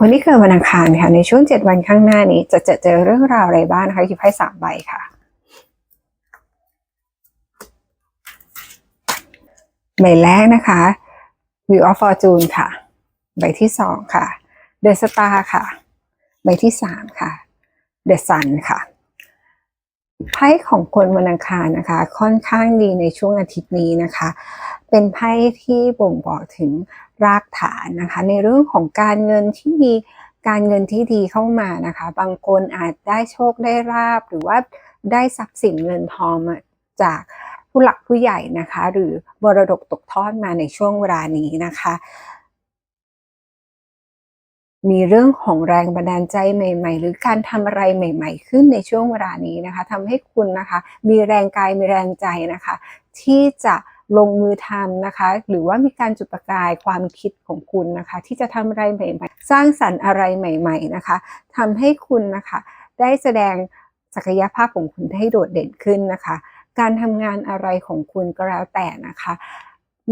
คนที่เกิดวันอังคารค่ะในช่วง7วันข้างหน้านี้ จะเจอเจอเรื่องราวอะไรบ้างนะคะหยิบไพ่สามใบค่ะ ใบแรกนะคะ Wheel of Fortune ค่ะ ใบที่สองค่ะ The Star ค่ะ ใบที่สามค่ะ The Sun ค่ะไพ่ของคนวันอังคารนะคะ ค่อนข้างดีในช่วงอาทิตย์นี้นะคะ เป็นไพ่ที่บ่งบอกถึงรากฐานนะคะ ในเรื่องของการเงินที่มีการเงินที่ดีเข้ามานะคะ บางคนอาจได้โชคได้ลาบ หรือว่าได้ทรัพย์สินเงินทองมาจากผู้หลักผู้ใหญ่นะคะ หรือมรดกตกทอดมาในช่วงเวลานี้นะคะ มีเรื่องของแรงบันดาลใจใหม่ ๆ หรือการทำอะไรใหม่ ๆ ขึ้นในช่วงเวลานี้นะคะทำให้คุณนะคะ มีแรงกายมีแรงใจนะคะ ที่จะ ลงมือทำนะคะ หรือว่ามีการจุดประกายความคิดของคุณนะคะ ที่จะทำอะไรใหม่ๆ สร้างสรรค์อะไรใหม่ ๆนะคะทำให้คุณนะคะได้แสดงศักยภาพของคุณให้โดดเด่นขึ้นนะคะ การทำงานอะไรของคุณก็แล้วแต่นะคะ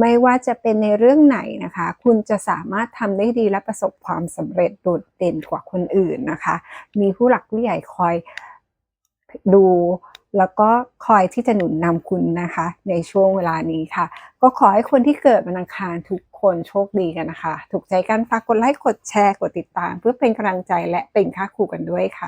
ไม่ว่าจะเป็นในเรื่องไหนนะคะ คุณจะสามารถทำได้ดีและประสบความสำเร็จโดดเด่นกว่าคนอื่นนะคะ มีผู้หลักผู้ใหญ่คอยดู แล้วก็คอยที่จะหนุนนำคุณนะคะ ในช่วงเวลานี้ค่ะ ก็ขอให้คนที่เกิดวันอังคารทุกคนโชคดีกันนะคะ ถูกใจกันฝากกดไลค์กดแชร์กดติดตาม เพื่อเป็นกำลังใจและเป็นค่าครูกันด้วยค่ะ